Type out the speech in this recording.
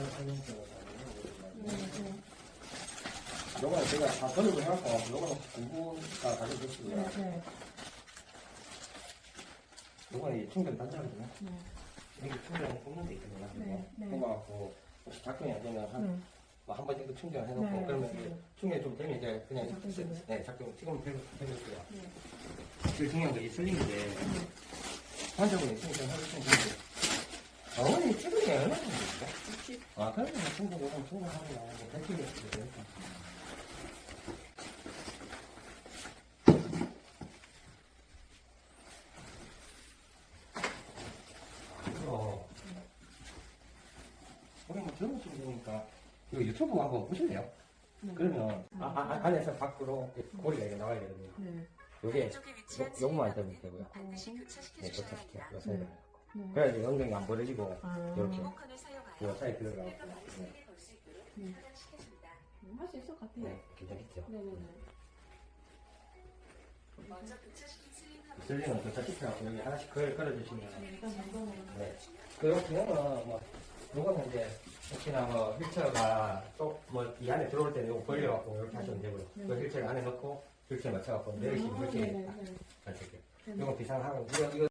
네, 네. 요거는 제가 다 설립을 해갖고 요거는 공부가 가져줬고요. 네, 네. 요거는 이 충전 단자거든요. 네. 여기 충전 꼽는 데 있거든요. 네, 네. 그거갖고 혹시 작동이 안 되면 한 네. 뭐한 번 정도 충전해놓고 네, 그러면 네. 이제 충전이 좀 되면 이제 그냥 작동 쓰- 되고요. 네, 작동 지금 되고 되고요. 네. 제일 중요한 게 이 슬링인데 환자분이 충전 하고 충전 어머니 됩니까? 아 그러면 충전 요금 충전하고 나오고 대충 있어요. 어. 우리 뭐 젊으신 분이니까 이거 유튜브 한번 보실래요? 네. 그러면 아, 아, 아, 안에서 밖으로 고리가 이렇게 나와야 되거든요. 네. 요게 쪽에 위치한 요- 요거만 되면 되고요. 반드시 네, 교차시켜 교차시켜. 주셔야 요 사이에. 네. 네. 그래야지 엉덩이 안 벌어지고 아. 이렇게 리모컨을 여요 사이에 들어가고 네, 네. 하단시켜줍니다. 할수 있을 것 같아요. 네, 괜찮겠죠. 네네네. 슬링은 교차시켜갖고 여기 하나씩 걸, 걸어주시면 일단 점검을 네. 그 경우는 뭐 요거는 이제 혹시나 뭐 휠체어가 또뭐이 안에 들어올 때는 요거 벌려갖고 이렇게 하시면 되고요. 네. 그 휠체어 안에 넣고 휠체어 맞춰갖고 내리시면 아, 이렇게 네네네. 하실게요. 네. 요건 비상하고 이거 이거